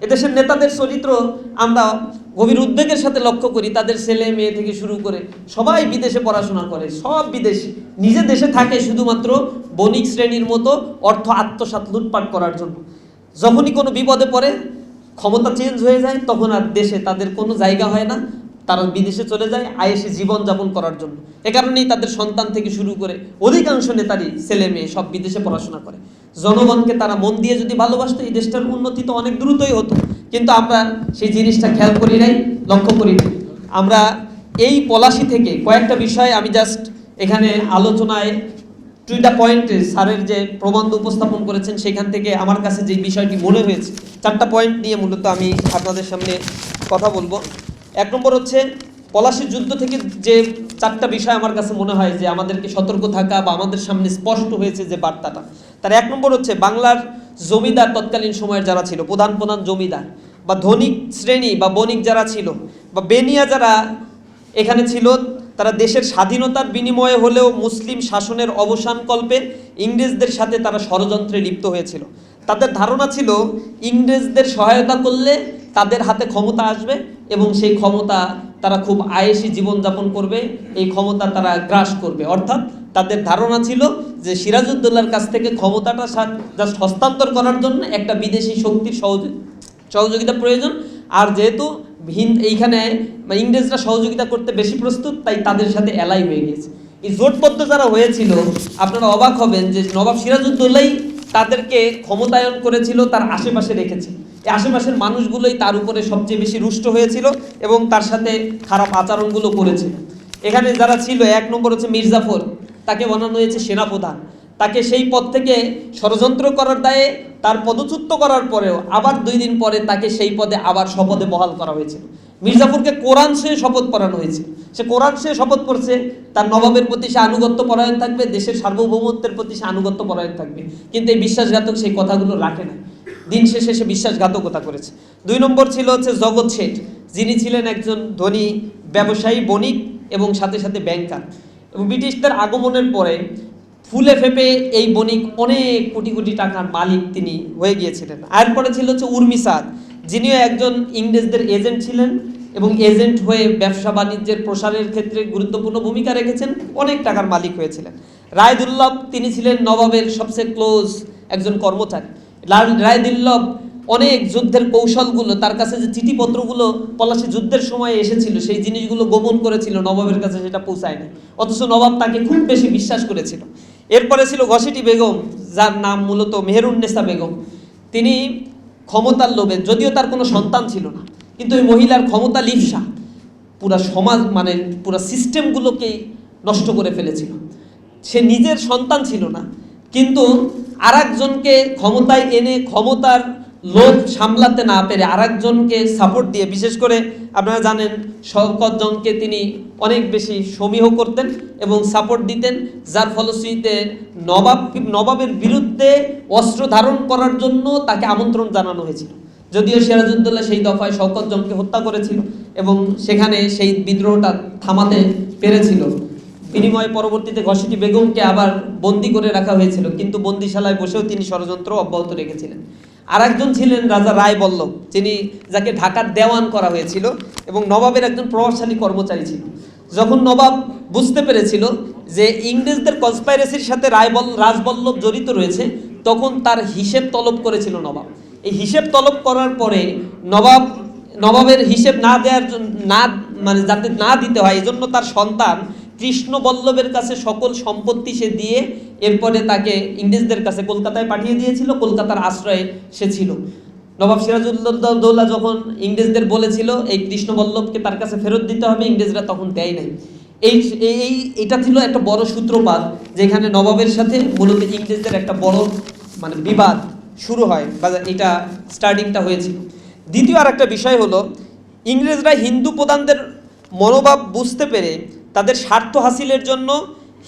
এদেশের নেতাদের চরিত্র আমরা গভীর উদ্বেগের সাথে লক্ষ্য করি, তাদের ছেলে মেয়ে থেকে শুরু করে সবাই বিদেশে পড়াশোনা করে, সব বিদেশি, নিজে দেশে থাকে শুধুমাত্র বণিক শ্রেণির মতো অর্থ আত্মসাৎ লুটপাট করার জন্য। যখনই কোনো বিপদে পড়ে, ক্ষমতা চেঞ্জ হয়ে যায়, তখন আর দেশে তাদের কোনো জায়গা হয় না, তারা বিদেশে চলে যায় আয়েসে জীবনযাপন করার জন্য। এ কারণেই তাদের সন্তান থেকে শুরু করে অধিকাংশ নেতারই ছেলে মেয়ে সব বিদেশে পড়াশোনা করে। জনগণকে তারা মন দিয়ে যদি ভালোবাসতো, এই দেশটার উন্নতি তো অনেক দ্রুতই হতো। কিন্তু আমরা সেই জিনিসটা খেয়াল করি নাই, লক্ষ্য করি নাই। আমরা এই পলাশি থেকে কয়েকটা বিষয় আমি জাস্ট এখানে আলোচনায় টুইটা পয়েন্টে স্যারের যে প্রবন্ধ উপস্থাপন করেছেন, সেখান থেকে আমার কাছে যে বিষয়টি মনে হয়েছে, চারটা পয়েন্ট নিয়ে মূলত আমি আপনাদের সামনে কথা বলব। এক নম্বর হচ্ছে পলাশির যুদ্ধ থেকে যে চারটা বিষয় আমার কাছে মনে হয় যে আমাদেরকে সতর্ক থাকা বা আমাদের সামনে স্পষ্ট হয়েছে যে বার্তাটা তার এক নম্বর হচ্ছে বাংলার জমিদার তৎকালীন সময়ের যারা ছিল, প্রধান প্রধান জমিদার বা ধনিক শ্রেণি বা বণিক যারা ছিল বা বেনিয়া যারা এখানে ছিল, তারা দেশের স্বাধীনতার বিনিময়ে হলেও মুসলিম শাসনের অবসান কল্পে ইংরেজদের সাথে তারা ষড়যন্ত্রে লিপ্ত হয়েছিল। তাদের ধারণা ছিল, ইংরেজদের সহায়তা করলে তাদের হাতে ক্ষমতা আসবে এবং সেই ক্ষমতা তারা খুব আয়েসি জীবনযাপন করবে, এই ক্ষমতা তারা গ্রাস করবে। অর্থাৎ তাদের ধারণা ছিল যে সিরাজউদ্দৌলার কাছ থেকে ক্ষমতাটা জাস্ট হস্তান্তর করার জন্য একটা বিদেশি শক্তির সহযোগ সহযোগিতা প্রয়োজন। আর যেহেতু হিন্দ এইখানে মানে ইংরেজরা সহযোগিতা করতে বেশি প্রস্তুত, তাই তাদের সাথে এলাই হয়ে গিয়েছে। এই জোটবদ্ধ যারা হয়েছিল, আপনারা অবাক হবেন যে নবাব সিরাজউদ্দৌলাই তাদেরকে ক্ষমতায়ন করেছিল, তার আশেপাশে রেখেছে। এই আশেপাশের মানুষগুলোই তার উপরে সবচেয়ে বেশি রুষ্ট হয়েছিল এবং তার সাথে খারাপ আচরণগুলো করেছিল এখানে যারা ছিল, এক নম্বর হচ্ছে মির্জাফর। তাকে বানানো হয়েছে সেনাপ্রধান। তাকে সেই পদ থেকে ষড়যন্ত্র করার দায়ে তার পদচ্যুত করার পরেও আবার দুই দিন পরে তাকে সেই পদে আবার শপথে বহাল করা হয়েছিল। মির্জাফরকে কোরআন সে শপথ করানো হয়েছে সে কোরআন সে শপথ করছে তার নবাবের প্রতি সে আনুগত্য পরায়ণ থাকবে, দেশের সার্বভৌমত্বের প্রতি সে আনুগত্য পরায়ণ থাকবে। কিন্তু এই বিশ্বাসঘাতক সেই কথাগুলো রাখে না দিন শেষে সে বিশ্বাসঘাতকতা করেছে। দুই নম্বর ছিল হচ্ছে জগৎ শেঠ। যিনি ছিলেন একজন ধনী, ব্যবসায়ী, বণিক এবং সাথে সাথে ব্যাংকার। এবং ব্রিটিশদের আগমনের পরে ফুলে ফেপে এই বণিক অনেক কোটি কোটি টাকার মালিক তিনি হয়ে গিয়েছিলেন। আর পরে ছিল হচ্ছে উর্মিসাদ যিনিও একজন ইংরেজদের এজেন্ট ছিলেন এবং এজেন্ট হয়ে ব্যবসা বাণিজ্যের প্রসারের ক্ষেত্রে গুরুত্বপূর্ণ ভূমিকা রেখেছেন, অনেক টাকার মালিক হয়েছিলেন। রায়দুল্লভ তিনি ছিলেন নবাবের সবচেয়ে ক্লোজ একজন কর্মচারী। রায়দুল্লভ অনেক যুদ্ধের কৌশলগুলো, তার কাছে যে চিঠিপত্রগুলো পলাশি যুদ্ধের সময় এসেছিল, সেই জিনিসগুলো গোপন করেছিল, নবাবের কাছে সেটা পৌঁছায়নি। অথচ নবাব তাকে খুব বেশি বিশ্বাস করেছিল। এরপরে ছিল ঘসিটি বেগম, যার নাম মূলত মেহেরুন্নেসা বেগম। তিনি ক্ষমতার লোভে, যদিও তার কোনো সন্তান ছিল না, কিন্তু ওই মহিলার ক্ষমতা লিপসা। পুরা সমাজ মানে পুরা সিস্টেমগুলোকেই নষ্ট করে ফেলেছিল। সে নিজের সন্তান ছিল না, কিন্তু আরেকজনকে ক্ষমতায় এনে, ক্ষমতার লোভ সামলাতে না পেরে আরেকজনকে সাপোর্ট দিয়ে, বিশেষ করে আপনারা জানেন, শওকতজনকে তিনি অনেক বেশি সমীহ করতেন এবং সাপোর্ট দিতেন, যার ফলশ্রুতিতে নবাব, নবাবের বিরুদ্ধে অস্ত্র ধারণ করার জন্য তাকে আমন্ত্রণ জানানো হয়েছিল। যদিও সিরাজউদ্দৌলা সেই দফায় শওকতজনকে হত্যা করেছিল এবং সেখানে সেই বিদ্রোহটা থামাতে পেরেছিল। বিনিময়ে পরবর্তীতে ঘসিটি বেগমকে আবার বন্দি করে রাখা হয়েছিল, কিন্তু বন্দিশালায় বসেও তিনি ষড়যন্ত্র অব্যাহত রেখেছিলেন। আরেকজন ছিলেন রাজা রায় বল্লভ যিনি যাকে ঢাকার দেওয়ান করা হয়েছিল এবং নবাবের একজন প্রভাবশালী কর্মচারী ছিল যখন নবাব বুঝতে পেরেছিল যে ইংরেজদের কনস্পাইরেসির সাথে রায়বল, রাজবল্লভ জড়িত রয়েছে, তখন তার হিসেব তলব করেছিল নবাব। এই হিসেব তলব করার পরে নবাব, নবাবের হিসেব না দেওয়ার জন্য না মানে যাতে না দিতে হয়, এজন্য তার সন্তান কৃষ্ণ বল্লভের কাছে সকল সম্পত্তি সে দিয়ে এরপরে তাকে ইংরেজদের কাছে কলকাতায় পাঠিয়ে দিয়েছিল, কলকাতার আশ্রয়ে সে ছিল। নবাব সিরাজউদ্দৌলা যখন ইংরেজদের বলেছিল, এই কৃষ্ণ বল্লভকে তার কাছে ফেরত দিতে হবে ইংরেজরা তখন দেয় নাই। এই এই- এটা ছিল একটা বড় সূত্রপাত, যেখানে নবাবের সাথে মূলত ইংরেজদের একটা বড় মানে বিবাদ শুরু হয়, বা এটা স্টার্টিংটা হয়েছিল। দ্বিতীয় আর একটা বিষয় হলো, ইংরেজরা হিন্দু প্রধানদের মনোভাব বুঝতে পেরে তাদের স্বার্থ হাসিলের জন্য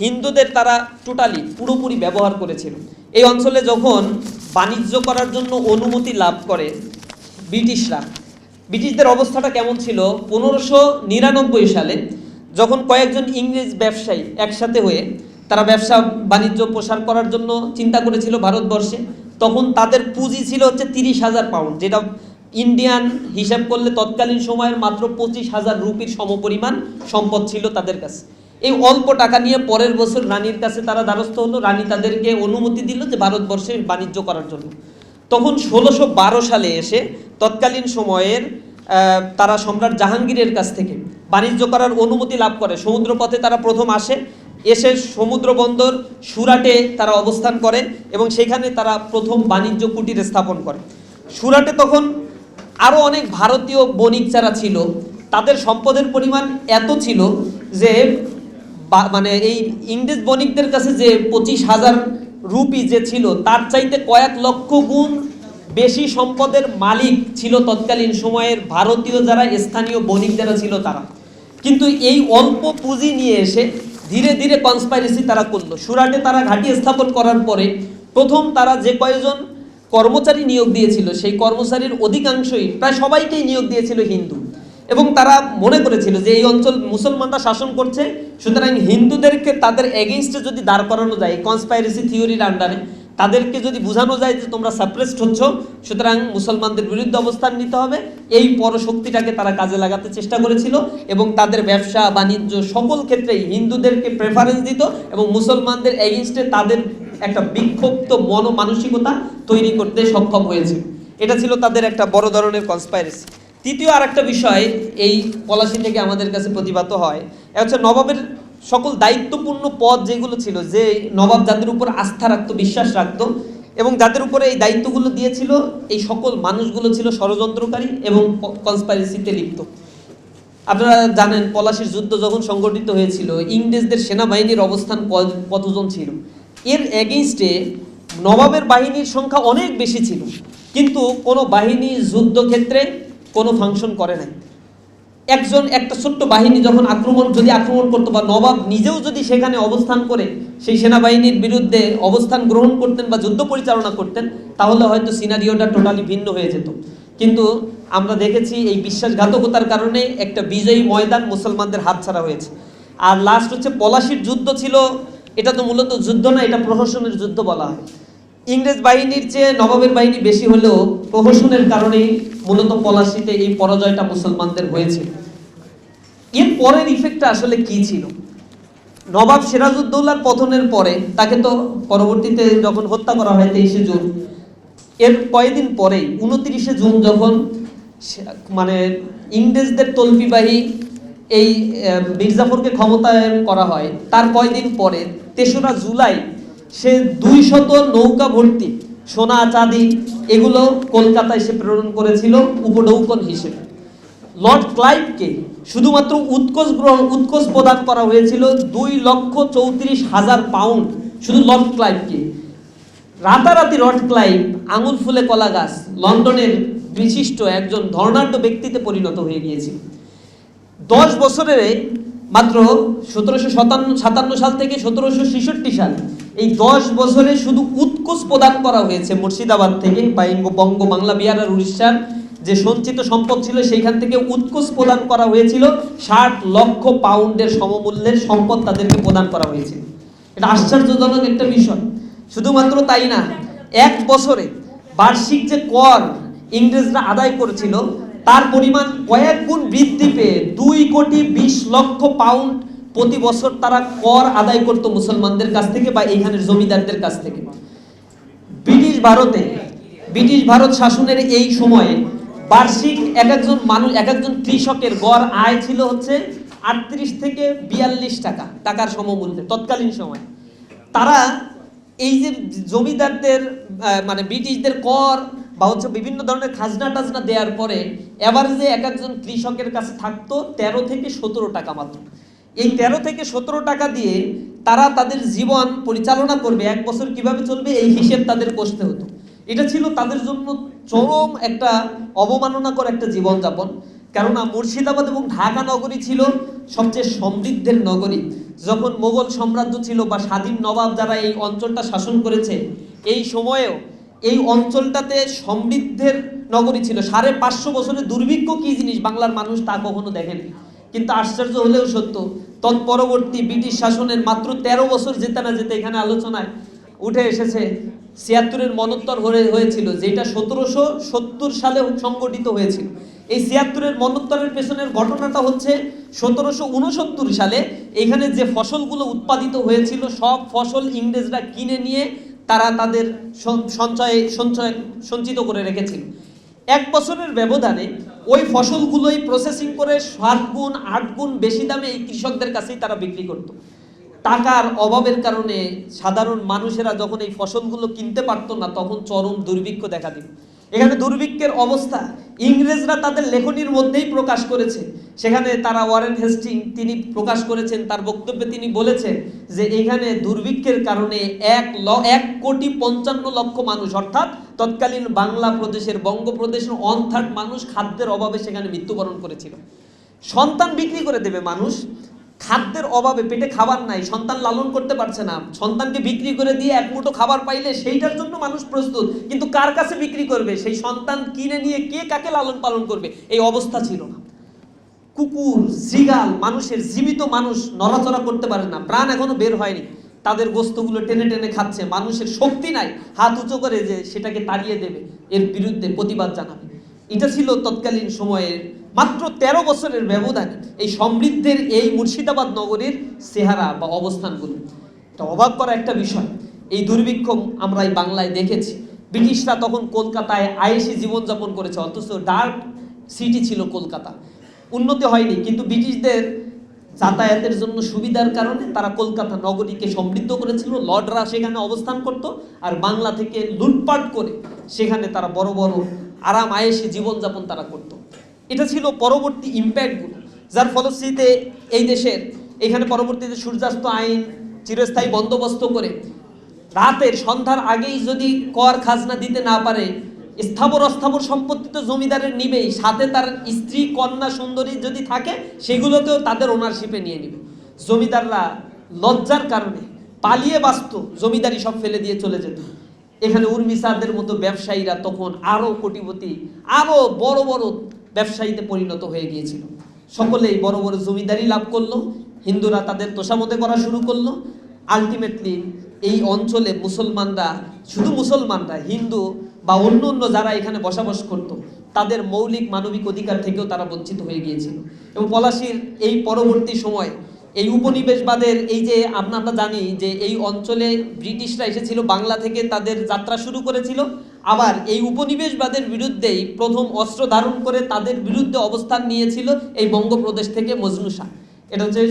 হিন্দুদের তারা টোটালি পুরোপুরি ব্যবহার করেছিল। এই অঞ্চলে যখন বাণিজ্য করার জন্য অনুমতি লাভ করে ব্রিটিশরা, ব্রিটিশদের অবস্থাটা কেমন ছিল? পনেরোশো নিরানব্বই সালে যখন কয়েকজন ইংরেজ ব্যবসায়ী একসাথে হয়ে তারা ব্যবসা, বাণিজ্য, প্রসার করার জন্য চিন্তা করেছিল ভারতবর্ষে, তখন তাদের পুঁজি ছিল হচ্ছে তিরিশ হাজার পাউন্ড যেটা ইন্ডিয়ান হিসাব করলে তৎকালীন সময়ের মাত্র পঁচিশ হাজার রুপির সমপরিমাণ সম্পদ ছিল তাদের কাছে। এই অল্প টাকা নিয়ে পরের বছর রানীর কাছে তারা দ্বারস্থ হলো। রানী তাদেরকে অনুমতি দিল যে ভারতবর্ষে বাণিজ্য করার জন্য। তখন ষোলোশো সালে এসে তৎকালীন সময়ের তারা সম্রাট জাহাঙ্গীরের কাছ থেকে বাণিজ্য করার অনুমতি লাভ করে। সমুদ্রপথে তারা প্রথম আসে, এসে সমুদ্র বন্দর সুরাটে তারা অবস্থান করে এবং সেখানে তারা প্রথম বাণিজ্য কুটির স্থাপন করে। সুরাটে তখন আরও অনেক ভারতীয় বণিক যারা ছিল, তাদের সম্পদের পরিমাণ এত ছিল যে মানে এই ইংরেজ বণিকদের কাছে যে পঁচিশ হাজার রুপি যে ছিল, তার চাইতে কয়েক লক্ষ গুণ বেশি সম্পদের মালিক ছিল তৎকালীন সময়ের ভারতীয় যারা স্থানীয় বণিক যারা ছিল তারা। কিন্তু এই অল্প পুঁজি নিয়ে এসে ধীরে ধীরে কনস্পাইরেসি তারা করল। সুরাটে তারা ঘাঁটি স্থাপন করার পরে প্রথম তারা যে কয়েকজন কর্মচারী নিয়োগ দিয়েছিল, সেই কর্মচারীর অধিকাংশই প্রায় সবাইকেই নিয়োগ দিয়েছিল হিন্দু। এবং তারা মনে করেছিল যে এই অঞ্চল মুসলমানরা শাসন করছে, সুতরাং হিন্দুদেরকে তাদের এগেইনস্টে যদি দাঁড় করানো যায় কনসপাইরেসি থিওরির আন্ডারে তাদেরকে যদি বোঝানো যায় যে তোমরা সাপ্রেসড হচ্ছ, সুতরাং মুসলমানদের বিরুদ্ধে অবস্থান নিতে হবে। এই পরশক্তিটাকে তারা কাজে লাগাতে চেষ্টা করেছিল এবং তাদের ব্যবসা, বাণিজ্য সকল ক্ষেত্রেই হিন্দুদেরকে প্রেফারেন্স দিত এবং মুসলমানদের এগেনস্টে তাদের একটা বিক্ষুব্ধ মন মানসিকতা তৈরি করতে সক্ষম হয়েছে। এটা ছিল তাদের একটা বড় ধরনের কনস্পাইরেসি তৃতীয় আর একটা বিষয়, এই পলাশি থেকে আমাদের কাছে প্রতিভাত হয়, এ হচ্ছে নবাবের সকল দায়িত্বপূর্ণ পদ যেগুলো ছিল যে নবাব যাদের উপর আস্থা রাখতো, বিশ্বাস রাখতো এবং যাদের উপরে এই দায়িত্বগুলো দিয়েছিল, এই সকল মানুষগুলো ছিল ষড়যন্ত্রকারী এবং কনস্পাইরেসিতে লিপ্ত। আপনারা জানেন, পলাশির যুদ্ধ যখন সংগঠিত হয়েছিল, ইংরেজদের সেনাবাহিনীর অবস্থান কতজন ছিল। এর এগেইনস্টে নবাবের বাহিনীর সংখ্যা অনেক বেশি ছিল। কিন্তু কোনো বাহিনী যুদ্ধক্ষেত্রে কোনো ফাংশন করে নাই। একজন, একটা ছোট্ট বাহিনী যখন আক্রমণ, যদি আক্রমণ করতো বা নবাব নিজেও যদি সেখানে অবস্থান করে, সেই সেনাবাহিনীর বিরুদ্ধে অবস্থান গ্রহণ করতেন বা যুদ্ধ পরিচালনা করতেন, তাহলে হয়তো সিনারিওটা টোটালি ভিন্ন হয়ে যেত। কিন্তু আমরা দেখেছি এই বিশ্বাসঘাতকতার কারণে একটা বিজয়ী ময়দান মুসলমানদের হাতছাড়া হয়েছে। আর লাস্ট হচ্ছে পলাশির যুদ্ধ ছিল, এটা তো মূলত যুদ্ধ না, এটা প্রহসনের যুদ্ধ বলা হয়। ইংরেজ বাহিনীর চেয়ে নবাবের বাহিনী বেশি হলেও প্রহসনের কারণেই মূলত পলাশিতে এই পরাজয়টা মুসলমানদের হয়েছে। এর পরের ইফেক্টটা আসলে কি ছিল? নবাব সিরাজউদ্দৌলার পতনের পরে তাকে তো পরবর্তীতে যখন হত্যা করা হয় তেইশে জুন, এর কয়েকদিন পরেই, উনত্রিশে জুন যখন মানে ইংরেজদের তল্পিবাহী এই মির্জাফরকে ক্ষমতায়ন করা হয়, তার কয়েকদিন পরে, তেসরা জুলাই সে দুই শত নৌকা ভর্তি, সোনা, চাঁদি, এগুলো কলকাতায় সে প্রেরণ করেছিল উপনৌকন হিসেবে। লর্ড ক্লাইভকে শুধুমাত্র উৎকোষ গ্রহণ উৎকোষ প্রদান করা হয়েছিল দুই লক্ষ চৌত্রিশ হাজার পাউন্ড শুধু লর্ড ক্লাইভকে। রাতারাতি লর্ড ক্লাইভ আঙুল ফুলে কলা গাছ, লন্ডনের বিশিষ্ট একজন ধর্নাঢ্য ব্যক্তিতে পরিণত হয়ে গিয়েছিল। দশ বছরের মাত্র সতেরোশো সাতান্ন সাল থেকে সতেরোশো ছেষট্টি সাল এই দশ বছরে শুধু উৎকোচ প্রদান করা হয়েছে মুর্শিদাবাদ থেকে বা বঙ্গ বাংলা বিহার আর উড়িষ্যার যে সঞ্চিত সম্পদ ছিল সেইখান থেকে উৎকোচ প্রদান করা হয়েছিল ষাট লক্ষ পাউন্ডের সমমূল্যের সম্পদ তাদেরকে প্রদান করা হয়েছিল এটা আশ্চর্যজনক একটা বিষয়। শুধুমাত্র তাই না, এক বছরে বার্ষিক যে কর ইংরেজরা আদায় করেছিল, তার পরিমাণ কয়েক গুণ বৃদ্ধি পেয়ে দুই কোটি বিশ লক্ষ পাউন্ড প্রতি বছর তারা কর আদায় করতো মুসলমানদের কাছ থেকে বা এইখানের জমিদারদের কাছ থেকে। ব্রিটিশ ভারতে, ব্রিটিশ ভারত শাসনের এই সময়ে বার্ষিক এক একজন মানুষ, এক একজন কৃষকের গড় আয় ছিল হচ্ছে আটত্রিশ থেকে বিয়াল্লিশ টাকা, টাকার সমমূল্যে, তৎকালীন সময়। তারা এই যে জমিদারদের মানে ব্রিটিশদের কর বা হচ্ছে বিভিন্ন ধরনের খাজনা টাজনা দেওয়ার পরে, এভারেজে এক একজন কৃষকের কাছে থাকতো তেরো থেকে সতেরো টাকা মাত্র। এই তেরো থেকে সতেরো টাকা দিয়ে তারা তাদের জীবন পরিচালনা করবে, এক বছর কীভাবে চলবে এই হিসেব তাদের কষতে হতো। এটা ছিল তাদের জন্য চরম একটা অবমাননাকর একটা জীবনযাপন। কেননা মুর্শিদাবাদ এবং ঢাকা নগরী ছিল সবচেয়ে সমৃদ্ধের নগরী। যখন মোগল সাম্রাজ্য ছিল বা স্বাধীন নবাব যারা এই অঞ্চলটা শাসন করেছে, এই সময়েও এই অঞ্চলটাতে সমৃদ্ধের নগরী ছিল। সাড়ে পাঁচশো বছরের দুর্ভিক্ষ কি জিনিস বাংলার মানুষ তা কখনো দেখেনি। কিন্তু আশ্চর্য হলেও সত্য, তৎপরবর্তী ব্রিটিশ শাসনের মাত্র তেরো বছর যেতে না যেতে এখানে আলোচনায় উঠে এসেছে ছিয়াত্তরের মনোত্তর হয়ে হয়েছিল যেটা সতেরোশো সত্তর সালে সংগঠিত হয়েছিল। এই ছিয়াত্তরের মনোত্তরের পেছনের ঘটনাটা হচ্ছে সতেরোশো উনসত্তর সালে এখানে যে ফসলগুলো উৎপাদিত হয়েছিল, সব ফসল ইংরেজরা কিনে নিয়ে তারা তাদের সঞ্চয়ে, সঞ্চয়, সঞ্চিত করে রেখেছিল। এক বছরের ব্যবধানে ওই ফসলগুলোই প্রসেসিং করে সাত গুণ, আট গুণ বেশি দামে এই কৃষকদের কাছেই তারা বিক্রি করত। টাকার অভাবের কারণে সাধারণ মানুষেরা যখন এই ফসলগুলো কিনতে পারতো না, তখন চরম দুর্ভিক্ষ দেখা দিল এখানে দুর্ভিক্ষের অবস্থা। ইংরেজরা তাদের লেখনির মধ্যেই প্রকাশ করেছে। সেখানে তারা ওয়ারেন হেস্টিং তিনি প্রকাশ করেছেন, তার বক্তব্যে তিনি বলেছেন যে এখানে দুর্ভিক্ষের কারণে এক ল, এক কোটি পঞ্চান্ন লক্ষ মানুষ, অর্থাৎ তৎকালীন বাংলা প্রদেশের বঙ্গপ্রদেশের অন থার্ড মানুষ খাদ্যের অভাবে সেখানে মৃত্যুবরণ করেছিল। সন্তান বিক্রি করে দেবে মানুষ খাদ্যের অভাবে পেটে খাবার নাই, সন্তান লালন করতে পারছে না। সন্তানকে বিক্রি করে দিয়ে এক মুঠো খাবার পাইলে সেইটার জন্য মানুষ প্রস্তুত। কিন্তু কার কাছে বিক্রি করবে? সেই সন্তান কিনে নিয়ে কে কাকে লালন পালন করবে? এই অবস্থা ছিল না। কুকুর শ্রীগাল মানুষের জীবিত মানুষ নড়াচড়া করতে পারে না। প্রাণ এখনও বের হয়নি। তাদের বস্তুগুলো টেনে টেনে খাচ্ছে। মানুষের শক্তি নাই। হাত উঁচু করে যে সেটাকে তাড়িয়ে দেবে। এর বিরুদ্ধে প্রতিবাদ জানাবে। এটা ছিল তৎকালীন সময়ের মাত্র তেরো বছরের ব্যবধানে এই সমৃদ্ধের এই মুর্শিদাবাদ নগরীর চেহারা বা অবস্থানগুলো। এটা অবাক করা একটা বিষয়। এই দুর্ভিক্ষ আমরা এই বাংলায় দেখেছি। ব্রিটিশরা তখন কলকাতায় আয়েসি জীবনযাপন করেছে, অথচ ডার্ক সিটি ছিল কলকাতা। উন্নতি হয়নি, কিন্তু ব্রিটিশদের যাতায়াতের জন্য সুবিধার কারণে তারা কলকাতা নগরীকে সমৃদ্ধ করেছিল। লর্ডরা সেখানে অবস্থান করত আর বাংলা থেকে লুটপাট করে সেখানে তারা বড় বড় আরাম আয়েসে জীবনযাপন তারা করত। এটা ছিল পরবর্তী ইম্প্যাক্টগুলো যার ফলশ্রুতিতে এই দেশের, এখানে পরবর্তীতে সূর্যাস্ত আইন চিরস্থায়ী বন্দোবস্ত করে রাতের সন্ধ্যার আগেই যদি কর খাজনা দিতে না পারে, স্থাবর অস্থাবর সম্পত্তি তো জমিদারের নিবেই, সাথে তার স্ত্রী, কন্যা, সুন্দরী যদি থাকে, সেগুলোকেও তাদের ওনারশিপে নিয়ে নেবে। জমিদাররা লজ্জার কারণে পালিয়ে বাঁচত, জমিদারি সব ফেলে দিয়ে চলে যেত। এখানে উর্মিসাদের মতো ব্যবসায়ীরা তখন আরও কোটিপতি আরও বড় বড় ব্যবসায়ীতে পরিণত হয়ে গিয়েছিল। সকলেই বড় বড় জমিদারি লাভ করল, হিন্দুরা তাদের তোষামতে করা শুরু করল। আলটিমেটলি এই অঞ্চলে মুসলমানরা, শুধু মুসলমানরা, হিন্দু বা অন্য অন্য যারা এখানে বসবাস করত, তাদের মৌলিক মানবিক অধিকার থেকেও তারা বঞ্চিত হয়ে গিয়েছিল। এবং পলাশির এই পরবর্তী সময়, এই উপনিবেশবাদের এই যে আমরা জানি যে এই অঞ্চলে ব্রিটিশরা এসেছিল, বাংলা থেকে তাদের যাত্রা শুরু করেছিল। আবার এই উপনিবেশবাদের বিরুদ্ধেই প্রথম অস্ত্র ধারণ করে তাদের বিরুদ্ধে অবস্থান নিয়েছিল এই বঙ্গপ্রদেশ থেকে মজনু শাহ। এটা হচ্ছে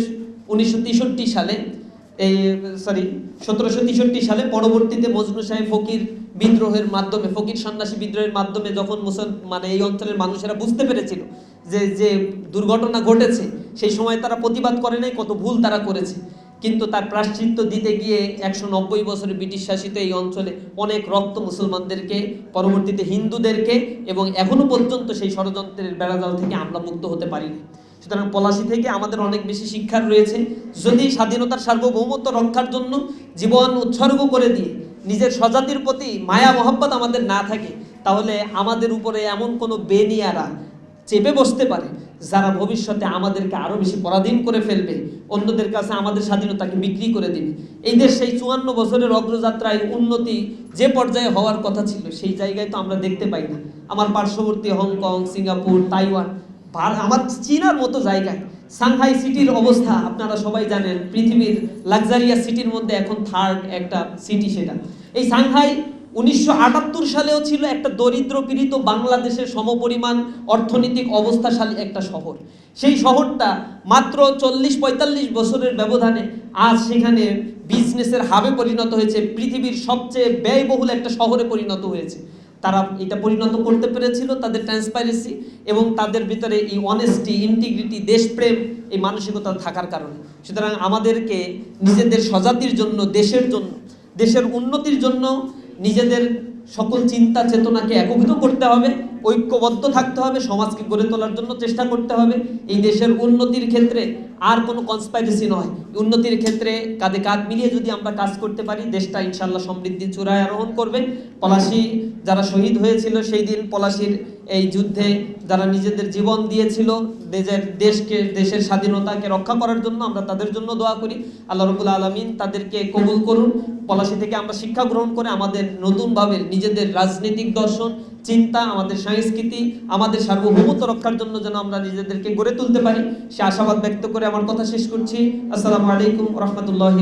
উনিশশো তেষট্টি সালে, এই সরি সতেরোশো তেষট্টি সালে পরবর্তীতে মজনু সাহেব ফকির বিদ্রোহের মাধ্যমে, ফকির সন্ন্যাসী বিদ্রোহের মাধ্যমে যখন মুসল মানে এই অঞ্চলের মানুষেরা বুঝতে পেরেছিল যে যে দুর্ঘটনা ঘটেছে, সেই সময় তারা প্রতিবাদ করে নাই, কত ভুল তারা করেছে। কিন্তু তার প্রাশ্চিত্য দিতে গিয়ে একশো নব্বই বছরে ব্রিটিশ শাসিত এই অঞ্চলে অনেক রক্ত মুসলমানদেরকে, পরবর্তীতে হিন্দুদেরকে এবং এখনও পর্যন্ত সেই ষড়যন্ত্রের বেড়াজাল থেকে আমরা মুক্ত হতে পারিনি। সুতরাং পলাশি থেকে আমাদের অনেক বেশি শিক্ষার রয়েছে। যদি স্বাধীনতার সার্বভৌমত্ব রক্ষার জন্য জীবন উৎসর্গ করে দিয়ে নিজের স্বজাতির প্রতি মায়া, মহব্বত আমাদের না থাকে, তাহলে আমাদের উপরে এমন কোনো বেনিয়ারা চেপে বসতে পারে যারা ভবিষ্যতে আমাদেরকে আরও বেশি পরাধীন করে ফেলবে, অন্যদের কাছে আমাদের স্বাধীনতাকে বিক্রি করে দিবে। এই দেশ সেই চুয়ান্ন বছরের অগ্রযাত্রায় উন্নতি যে পর্যায়ে হওয়ার কথা ছিল, সেই জায়গায় তো আমরা দেখতে পাই না। আমার পার্শ্ববর্তী হংকং, সিঙ্গাপুর, তাইওয়ান আমার চীনার মতো জায়গায়। সাংহাই সিটির অবস্থা আপনারা সবাই জানেন, পৃথিবীর লাক্সারিয়াস সিটির মধ্যে এখন থার্ড একটা সিটি সেটা। এই সাংহাই উনিশশো আটাত্তর সালেও ছিল একটা দরিদ্র পীড়িত বাংলাদেশের সমপরিমাণ অর্থনৈতিক অবস্থাশালী একটা শহর। সেই শহরটা মাত্র চল্লিশ পঁয়তাল্লিশ বছরের ব্যবধানে আজ সেখানে বিজনেসের হাবে পরিণত হয়েছে, পৃথিবীর সবচেয়ে ব্যয়বহুল একটা শহরে পরিণত হয়েছে। তারা এটা পরিণত করতে পেরেছিল তাদের ট্রান্সপারেন্সি এবং তাদের ভিতরে এই অনেস্টি ইন্টিগ্রিটি দেশপ্রেম, এই মানসিকতা থাকার কারণে। সুতরাং আমাদেরকে নিজেদের স্বজাতির জন্য, দেশের জন্য, দেশের উন্নতির জন্য নিজেদের সকল চিন্তা চেতনাকে একভূত করতে হবে, ঐক্যবদ্ধ থাকতে হবে, সমাজকে গড়ে তোলার জন্য চেষ্টা করতে হবে। এই দেশের উন্নতির ক্ষেত্রে আর কোনো কনসপাইরেসি নয়। উন্নতির ক্ষেত্রে কাঁধে কাঁধ মিলিয়ে যদি আমরা কাজ করতে পারি, দেশটা ইনশাল্লাহ সমৃদ্ধির চূড়ায় আরোহণ করবে। পলাশি যারা শহীদ হয়েছিল, সেই দিন পলাশির এই যুদ্ধে যারা নিজেদের জীবন দিয়েছিল, দেশের দেশকে, দেশের স্বাধীনতাকে রক্ষা করার জন্য আমরা তাদের জন্য দোয়া করি। আল্লাহ রবুল আলমিন তাদেরকে কবুল করুন। পলাশি থেকে আমরা শিক্ষা গ্রহণ করে আমাদের নতুনভাবে নিজেদের রাজনৈতিক দর্শন, চিন্তা, আমাদের সংস্কৃতি, আমাদের সার্বভৌমত্ব রক্ষার জন্য যেন আমরা নিজেদেরকে গড়ে তুলতে পারি। সে আশাবাদ ব্যক্ত করে আমার কথা শেষ করছি। আসসালামু আলাইকুম রহমতুল্লাহ